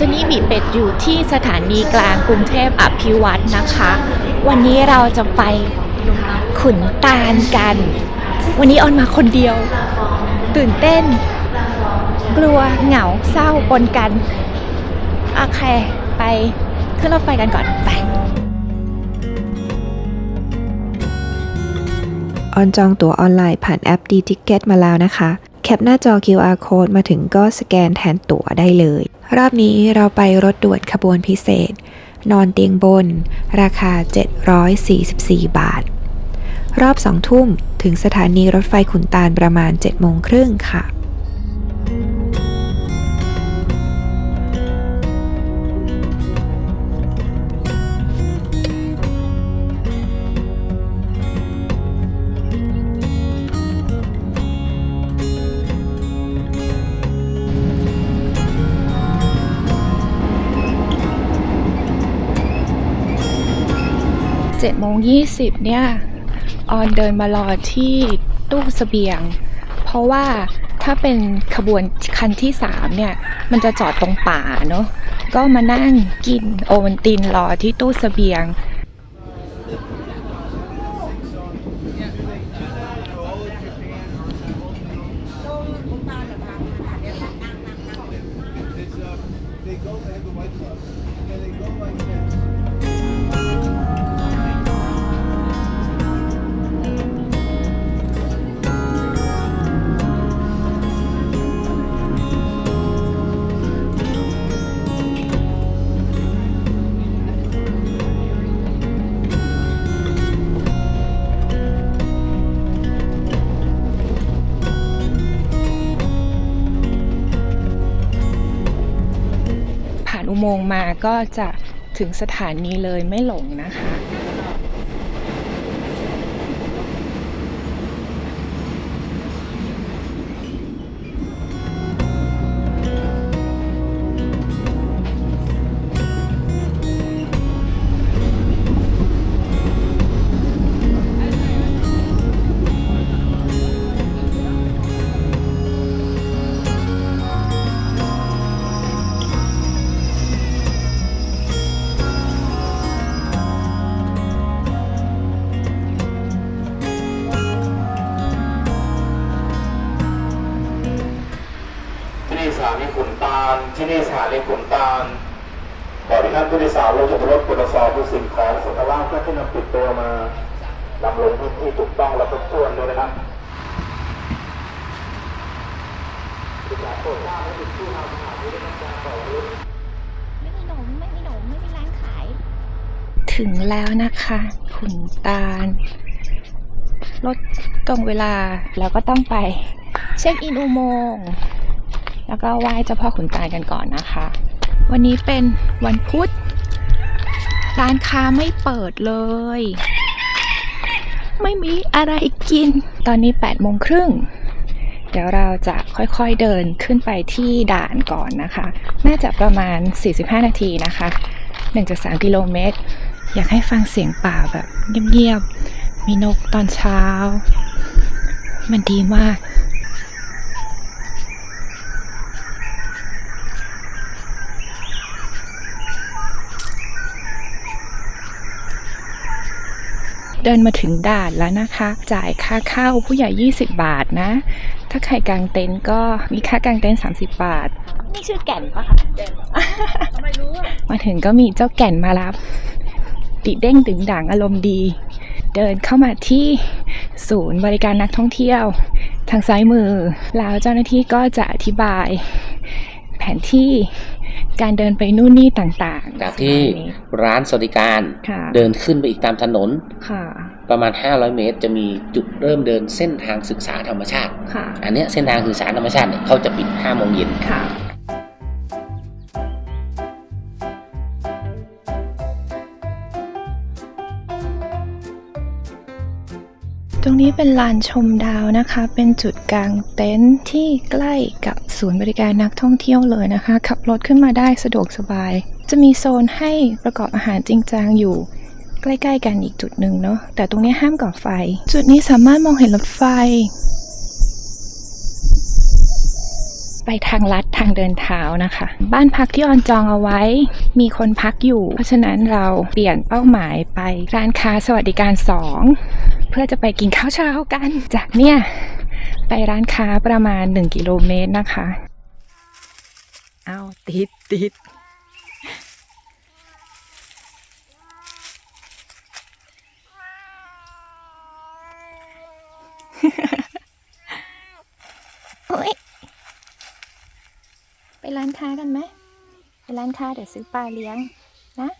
ตัวนี้บีเป็ดอยู่ที่สถานีกลางกรุงเทพอภิวัตนะคะ วันนี้เราจะไปขุนตาลกัน วันนี้ออนมาคนเดียว ตื่นเต้น กลัวเหงาเศร้าปนกันโอเคไปขึ้นรถไฟกันก่อนไปออนจองตั๋วออนไลน์ผ่านแอป d t i c k e t มาแล้วนะคะ แคปหน้าจอ QR code มาถึงก็สแกนแทนตั๋วได้เลย รอบนี้เราไปรถด่วนขบวนพิเศษ นอนเตียงบน ราคา 744 บาท รอบสองทุ่มถึงสถานีรถไฟขุนตาลประมาณ7โมงครึ่งค่ะ 7โมง20เนี่ยออนเดินมารอที่ตู้เสบียง เพราะว่าถ้าเป็นขบวนคันที่ 3 เนี่ย มันจะจอดตรงป่าเนาะก็มานั่งกินโอวันตินรอที่ตู้เสบียง อุโมงค์มาก็จะถึงสถานีเลยไม่หลงนะคะ ที่นี่สถานีขุนตาลก่อนที่ท่านผู้โดยสารลงจากรถตรวจสอบดูสิ่งของสัมภาระเพื่อที่นำติดตัวมานำลงพื้นที่ถูกต้องและครบถ้วนด้วยนะครับไม่มีหนมไม่มีหนมไม่มีร้านขาย ถึงแล้วนะคะขุนตาล รถตรงเวลาแล้วก็ต้องไป เช็คอินอุโมงค์ แล้วก็ไหว้เจ้าพ่อขุนตาลกันก่อนนะคะ วันนี้เป็นวันพุธ ร้านค้าไม่เปิดเลย ไม่มีอะไรกิน ตอนนี้8โมงครึ่ง เดี๋ยวเราจะค่อยๆเดินขึ้นไปที่ด่านก่อนนะคะ น่าจะประมาณ 45 นาทีนะคะ 1.3 กิโลเมตร อยากให้ฟังเสียงป่าแบบเงียบๆ มีนกตอนเช้า มันดีมาก เดินมาถึงด่านแล้วนะคะ จ่ายค่าเข้าผู้ใหญ่ 20 บาทนะ ถ้าใครกางเต็นท์ก็มีค่ากางเต็นท์30 บาท นี่ชื่อแก่นปะคะไม่รู้มาถึงก็มีเจ้าแก่นมารับติเด้งดึงดังอารมณ์ดี เดินเข้ามาที่ศูนย์บริการนักท่องเที่ยว ทางซ้ายมือ แล้วเจ้าหน้าที่ก็จะอธิบาย แผนที่ การเดินไปนู่นนี่ต่างๆ จากที่ประมาณนี้ร้านสวัสดิการค่ะเดินขึ้นไปอีกตามถนนค่ะประมาณ 500 เมตร จะมีจุดเริ่มเดินเส้นทางศึกษาธรรมชาติค่ะอันเนี้ยเส้นทางศึกษาธรรมชาติเนี่ยเขาจะปิด5โมงเย็น ตรงนี้เป็นลานชมดาวนะคะ เป็นจุดกลางเต็นท์ที่ใกล้กับศูนย์บริการนักท่องเที่ยวเลยนะคะ ขับรถขึ้นมาได้สะดวกสบาย จะมีโซนให้ประกอบอาหารจริงจังอยู่ ใกล้ๆกันอีกจุดหนึ่งเนาะ แต่ตรงนี้ห้ามก่อไฟ จุดนี้สามารถมองเห็นรถไฟ ไปทางลัดทางเดินเท้านะคะ บ้านพักที่ออนจองเอาไว้ มีคนพักอยู่ เพราะฉะนั้นเราเปลี่ยนเป้าหมายไปร้านค้าสวัสดิการ 2 พื่อจะไปกินข้าวเช้ากัน จากเนี่ย ไปร้านค้าประมาณ 1 กิโลเมตรนะคะ เอาติดติดโอ๊ยไปร้านค้ากันไหม ไปร้านค้าเดี๋ยวซื้อปลาเลี้ยง นะ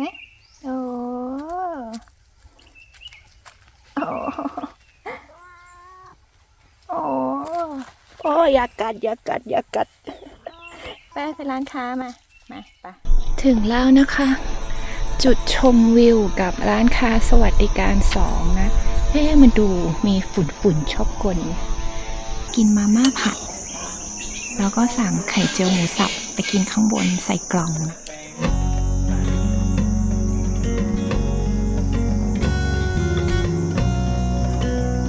นะโอ้โอ้โอ้โอยากกัดอยากกัดอยากกัดไปไปร้านค้ามา มาไปถึงแล้วนะคะ จุดชมวิวกับร้านค้าสวัสดิการสองนะเอ๊ะมันดูมีฝุ่นฝุ่นชอบกลกินมาม่าผัด แล้วก็สั่งไข่เจียวหมูสับไปกินข้างบนใส่กล่อง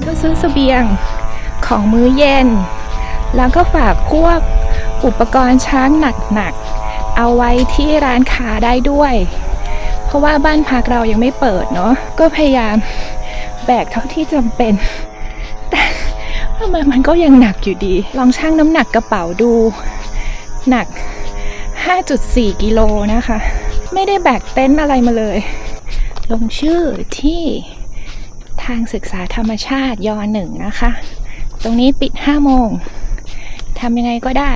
ก็ซื้อเสบียงของมื้อเย็น แล้วก็ฝากพวกอุปกรณ์ช้างหนักๆ เอาไว้ที่ร้านค้าได้ด้วย เพราะว่าบ้านพักเรายังไม่เปิดเนาะก็พยายามแบกเท่าที่จำเป็น แต่ทำไมมันก็ยังหนักอยู่ดี ลองชั่งน้ำหนักกระเป๋าดู หนัก 5.4 กิโลนะคะ ไม่ได้แบกเต็นท์อะไรมาเลย ลงชื่อที่ทางศึกษาธรรมชาติยหนึ่งนะคะ ตรงนี้ปิด 5 โมง ทำยังไงก็ได้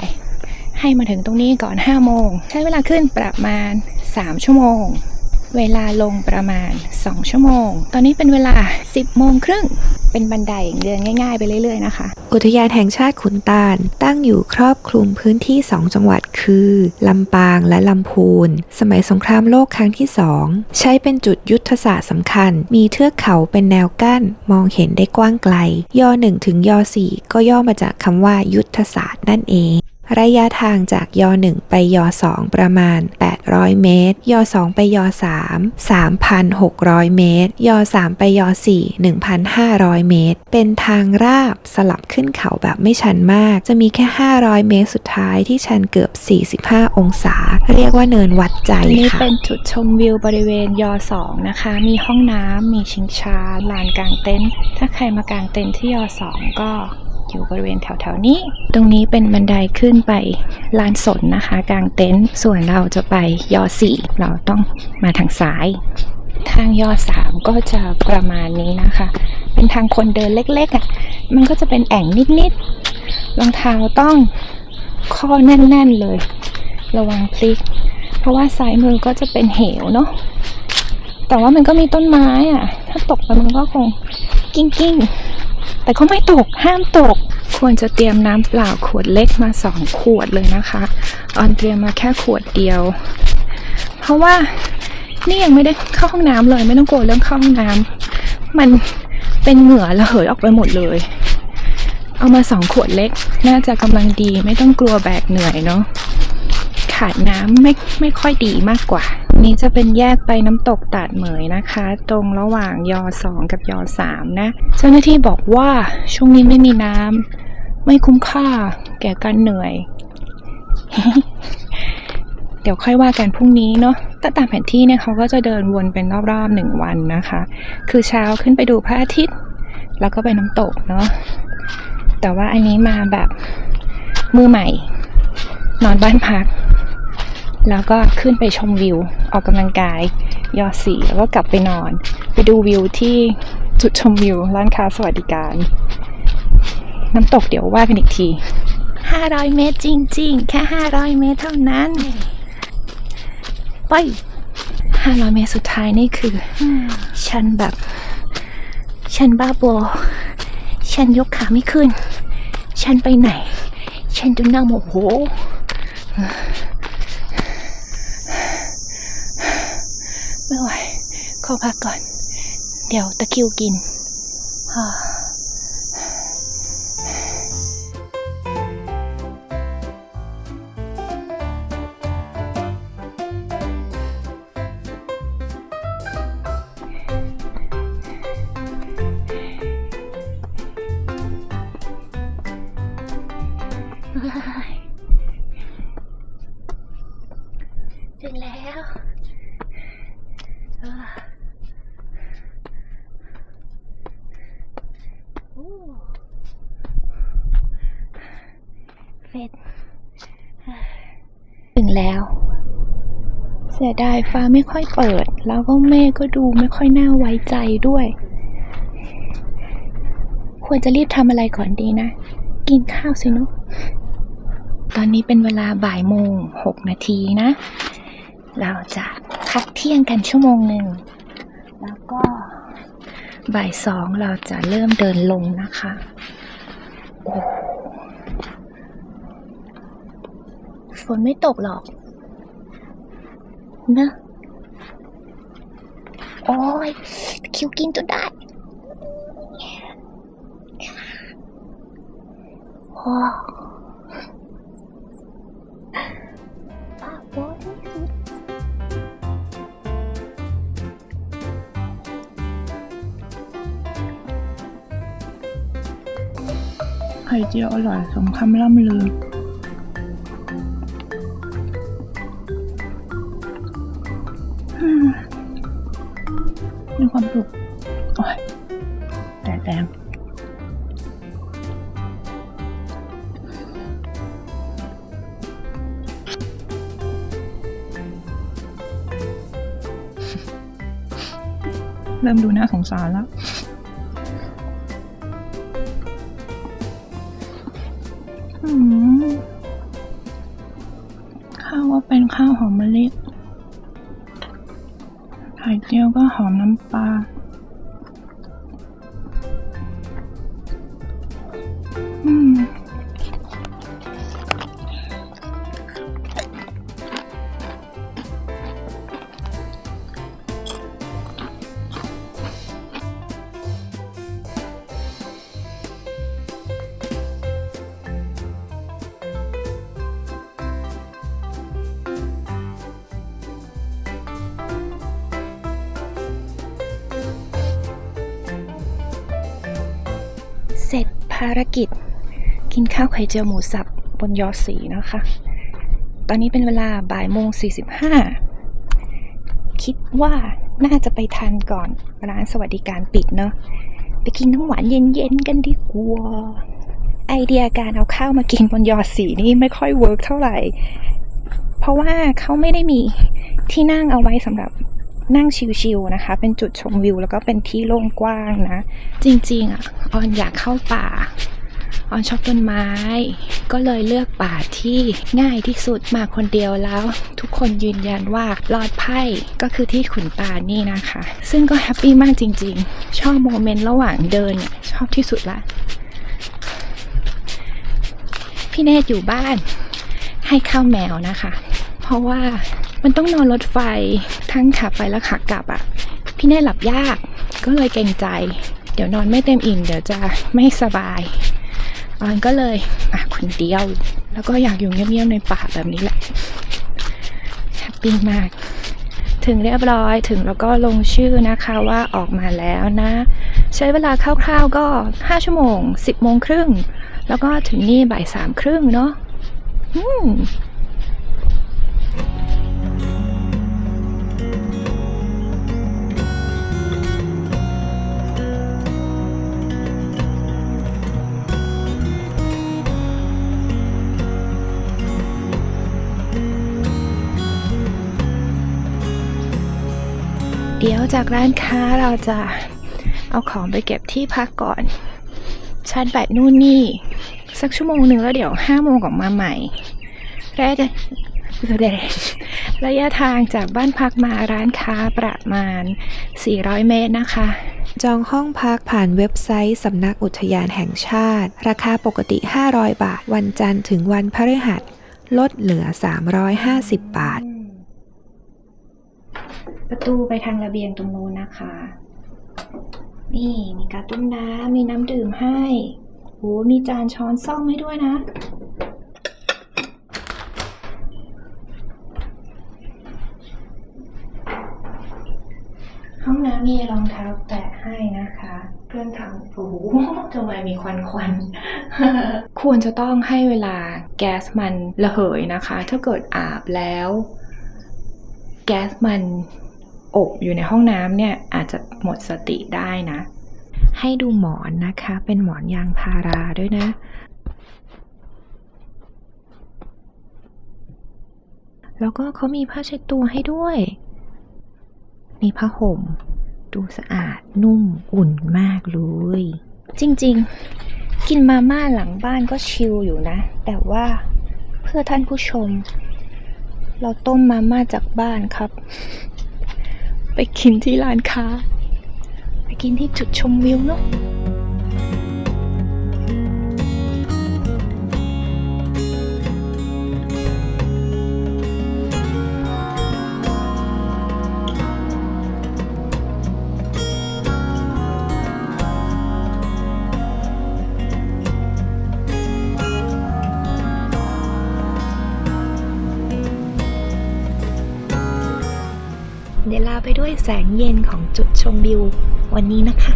ให้มาถึงตรงนี้ก่อน 5 โมง ใช้เวลาขึ้นประมาณ 3 ชั่วโมง เวลาลงประมาณ 2 ชั่วโมง ตอนนี้เป็นเวลา 10 โมงครึ่ง เป็นบันไดเดินง่าย ๆ ไปเรื่อย ๆ นะคะ อุทยานแห่งชาติขุนตาล ตั้งอยู่ครอบคลุมพื้นที่ 2 จังหวัดคือ ลำปางและลำพูน สมัยสงครามโลกครั้งที่ 2 ใช้เป็นจุดยุทธศาสตร์สำคัญ มีเทือกเขาเป็นแนวกั้น มองเห็นได้กว้างไกล ย่อ1ถึงย่อ4ก็ย่อมาจากคำว่ายุทธศาสตร์นั่นเอง ระยะทางจากย 1 ไปย 2 ประมาณ 800 เมตร ย 2 ไปย 3 3,600 เมตร ย 3 ไปย 4 1,500 เมตร เป็นทางราบสลับขึ้นเขาแบบไม่ชันมาก จะมีแค่ 500 เมตรสุดท้ายที่ชันเกือบ 45 องศา เรียกว่าเนินวัดใจอันนี้ค่ะเป็นจุดชมวิวบริเวณยสองนะคะ มีห้องน้ำมีชิงช้าลานกลางเต็นท์ถ้าใครมากางเต็นท์ที่ยสองก็ อยู่บริเวณแถวๆนี้ ตรงนี้เป็นบันไดขึ้นไปลานสนนะคะ กลางเต็นท์ส่วนเราจะไปยอสี่เราต้องมาทางซ้าย ทางยอสามก็จะประมาณนี้นะคะ เป็นทางคนเดินเล็กๆอะ่ะมันก็จะเป็นแอ่งนิดๆรองเท้าต้องข้อแน่นๆเลย ระวังพลิก เพราะว่าซ้ายมือก็จะเป็นเหวเนาะแต่ว่ามันก็มีต้นไม้อะ่ะ ถ้าตกไปมันก็คงกิ้งกิ้งๆ แต่ก็ไม่ตกห้ามตก ควรจะเตรียมน้ำเปล่าขวดเล็กมาสองขวดเลยนะคะออนเตรียมมาแค่ขวดเดียว เพราะว่านี่ยังไม่ได้เข้าห้องน้ำเลย ไม่ต้องกลัวเรื่องเข้าห้องน้ำมันเป็นเหงื่อระเหยออกไปหมดเลย เอามาสองขวดเล็ก น่าจะกำลังดีไม่ต้องกลัวแบกเหนื่อยเนาะ ขาดน้ำไม่ไม่ค่อยดีมากกว่า นี้จะเป็นแยกไปน้ำตกตาดเหมยนะคะ ตรงระหว่างยอสองกับยอสามนะ เจ้าหน้าที่บอกว่าช่วงนี้ไม่มีน้ำไม่คุ้มค่าแก่การเหนื่อย เดี๋ยวค่อยว่ากันพรุ่งนี้เนาะแต่ตามแผนที่เนี่ยเขาก็จะเดินวนเป็นรอบๆหนึ่งวันนะคะ คือเช้าขึ้นไปดูพระอาทิตย์ แล้วก็ไปน้ำตกเนาะแต่ว่าอันนี้มาแบบมือใหม่ นอนบ้านพัก แล้วก็ขึ้นไปชมวิว ออกกำลังกาย ยอดสีแล้วก็กลับไปนอน ไปดูวิวที่จุดชมวิว ร้านค้าสวัสดิการ น้ำตกเดี๋ยวว่ากันอีกที 500 เมตรจริง ๆ แค่ 500 เมตรเท่านั้น ไป 500 เมตรสุดท้ายนี่คือ ฉันแบบ ฉันบ้าบอฉันยกขาไม่ขึ้น ฉันไปไหน ฉันจะนั่งโมโห ไม่ไหว ขอพักก่อน เดี๋ยวตะคิวกินฮ่า แล้ว เสียดายฟ้าไม่ค่อยเปิด แล้วก็เมฆก็ดูไม่ค่อยน่าไว้ใจด้วย ควรจะรีบทำอะไรก่อนดีนะ กินข้าวสินุตอนนี้เป็นเวลาบ่ายโมงหกนาทีนะ เราจะพักเที่ยงกันชั่วโมงหนึ่ง แล้วก็บ่ายสองเราจะเริ่มเดินลงนะคะ โอ้ฝ นไม่ตกหรอกนะโอ้ยคิวกินจนได้โอ้ป้าโอ้ยที่สุดไข่เจียวอร่อยสมคำล่ำลือ เริ่มดูน่าสงสารแล้ว ข้าวว่าเป็นข้าวหอมมะลิไข่เจียวก็หอมน้ำปลาารกิจ กินข้าวไข่เจียวหมูสับบนยอสีนะคะ ตอนนี้เป็นเวลาบ่ายโมงสี่สิบห้าคิดว่าน่าจะไปทันก่อนร้านสวัสดิการปิดเนอะไปกินน้ำหวานเย็นๆกันดีกว่าไอเดียการเอาข้าวมากินบนยอสีนี่ไม่ค่อยเวิร์กเท่าไหร่ เพราะว่าเขาไม่ได้มีที่นั่งเอาไว้สำหรับ นั่งชิวๆนะคะ เป็นจุดชมวิว แล้วก็เป็นที่โล่งกว้างนะ จริงๆอะออนอยากเข้าป่าออนชอบต้นไม้ ก็เลยเลือกป่าที่ง่ายที่สุดมาคนเดียวแล้ว ทุกคนยืนยันว่าลอดไพ่ก็คือที่ขุนตานี่นะคะ ซึ่งก็แฮปปี้มากจริงๆ ชอบโมเมนต์ระหว่างเดินชอบที่สุดละ พี่เนตอยู่บ้านให้ข้าวแมวนะคะ ราะว่ามันต้องนอนรถไฟทั้งขาไปและขากลับอะ่ะ พี่เนตหลับยากก็เลยเกรงใจ เดี๋ยวนอนไม่เต็มอิ่มเดี๋ยวจะไม่สบายออนก็เลยมาคนเดียว แล้วก็อยากอยู่เงียบๆในป่าแบบนี้แหละแฮปปี้มาก ถึงเรียบร้อยถึงแล้วก็ลงชื่อนะคะว่าออกมาแล้วนะ ใช้เวลาคร่าวๆก็ 5 ชั่วโมง 10โมงครึ่ง แล้วก็ถึงนี่บ่ายสามครึ่งเนาะอืม เดี๋ยวจากร้านค้าเราจะเอาของไปเก็บที่พักก่อน ชาร์จแบตนู่นนี่ สักชั่วโมงหนึ่งแล้วเดี๋ยวห้าโมงออกมาใหม่ระยะระยะทางจากบ้านพักมาร้านค้าประมาณ 400 เมตรนะคะ จองห้องพักผ่านเว็บไซต์สำนักอุทยานแห่งชาติ ราคาปกติ 500 บาท วันจันทร์ถึงวันพฤหัส ลดเหลือ 350 บาท ประตูไปทางระเบียงตรงนู้นนะคะ นี่มีการต้มน้ำมีน้ำดื่มให้โหมีจานช้อนซ่อมให้ด้วยนะ ห้องน้ำมีรองเท้าแตะให้นะคะ เครื่องทำโอ้โหทำไมมีควันควันควรจะต้องให้เวลาแก๊สมันระเหยนะคะ ถ้าเกิดอาบแล้ว แก๊สมัน อบอยู่ในห้องน้ำเนี่ยอาจจะหมดสติได้นะ ให้ดูหมอนนะคะ เป็นหมอนยางพาราด้วยนะ แล้วก็เขามีผ้าเช็ดตัวให้ด้วย มีผ้าห่ม ดูสะอาดนุ่มอุ่นมากเลย จริงๆ กินมาม่าหลังบ้านก็ชิลอยู่นะ แต่ว่าเพื่อท่านผู้ชม เราต้มมาม่าจากบ้านครับ ไปกินที่ร้านค้า ไปกินที่จุดชมวิวเนาะ แสงเย็นของจุดชมวิววันนี้นะคะ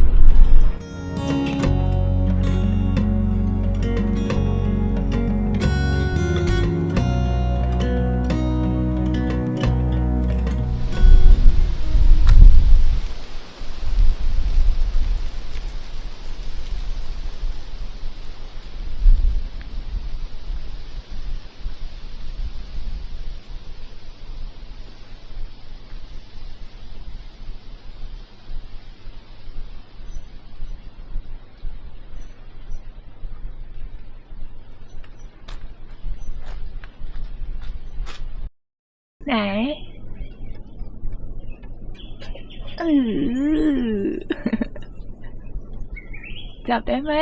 จับได้ไหม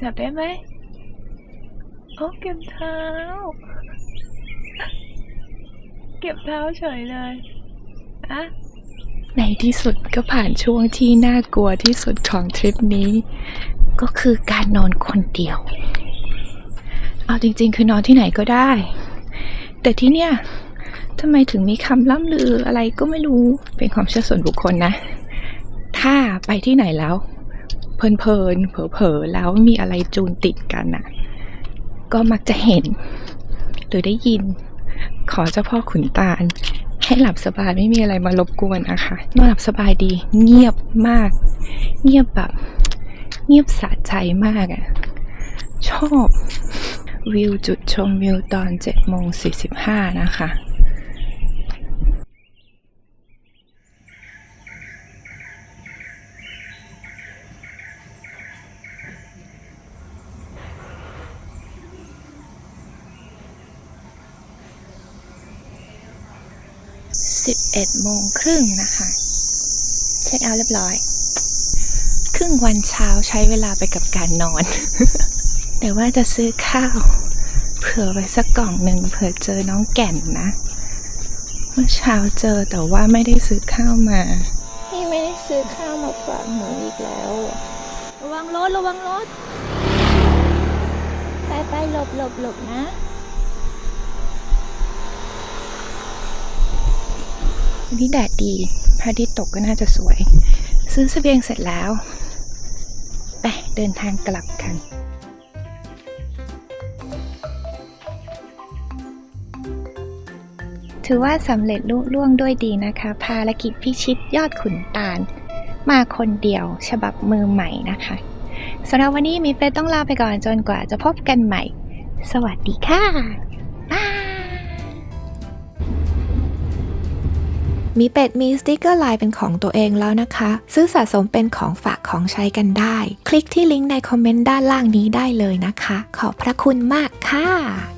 จับได้ไหมโอ้เก็บเท้า เก็บเท้าเฉยเลยอะในที่สุดก็ผ่านช่วงที่น่ากลัวที่สุดของทริปนี้ ก็คือการนอนคนเดียว เอาจริง ๆ คือนอนที่ไหนก็ได้ แต่ที่เนี่ยทำไมถึงมีคำล่ำลืออะไรก็ไม่รู้เป็นความเชื่อส่วนบุคคลนะ ถ้าไปที่ไหนแล้ว เพลินๆเผลอๆแล้วมีอะไรจูนติดกันน่ะ ก็มักจะเห็น หรือได้ยิน ขอเจ้าพ่อขุนตาล ให้หลับสบายไม่มีอะไรมารบกวนนะคะนอนหลับสบายดี เงียบมาก เงียบแบบ เงียบสะใจมากอะ่ะ ชอบวิวจุดชมวิวตอน7โมง45นะคะ 11โมงครึ่งนะคะ เช็คเอาท์เรียบร้อย ครึ่งวันเช้าใช้เวลาไปกับการนอน แต่ว่าจะซื้อข้าว เผื่อไว้สักกล่องหนึ่งเผื่อเจอน้องแก่นนะ เมื่อเช้าเจอแต่ว่าไม่ได้ซื้อข้าวมา พี่ไม่ได้ซื้อข้าวมาฝากหนูอีกแล้ว ระวังรถระวังรถ ไปไปหลบหลบหลบนะ วันนี้แดดดีพระอาทิตย์ตกก็น่าจะสวย ซื้อเสบียงเสร็จแล้วไปเดินทางกลับกันถือว่าสำเร็จลุล่วงด้วยดีนะคะ ภารกิจพิชิตยอดขุนตาล มาคนเดียวฉบับมือใหม่นะคะสำหรับวันนี้มีเฟซต้องลาไปก่อนจนกว่าจะพบกันใหม่ สวัสดีค่ะ มีเป็ดมีสติกเกอร์ลายเป็นของตัวเองแล้วนะคะ ซื้อสะสมเป็นของฝากของใช้กันได้ คลิกที่ลิงก์ในคอมเมนต์ด้านล่างนี้ได้เลยนะคะ ขอบพระคุณมากค่ะ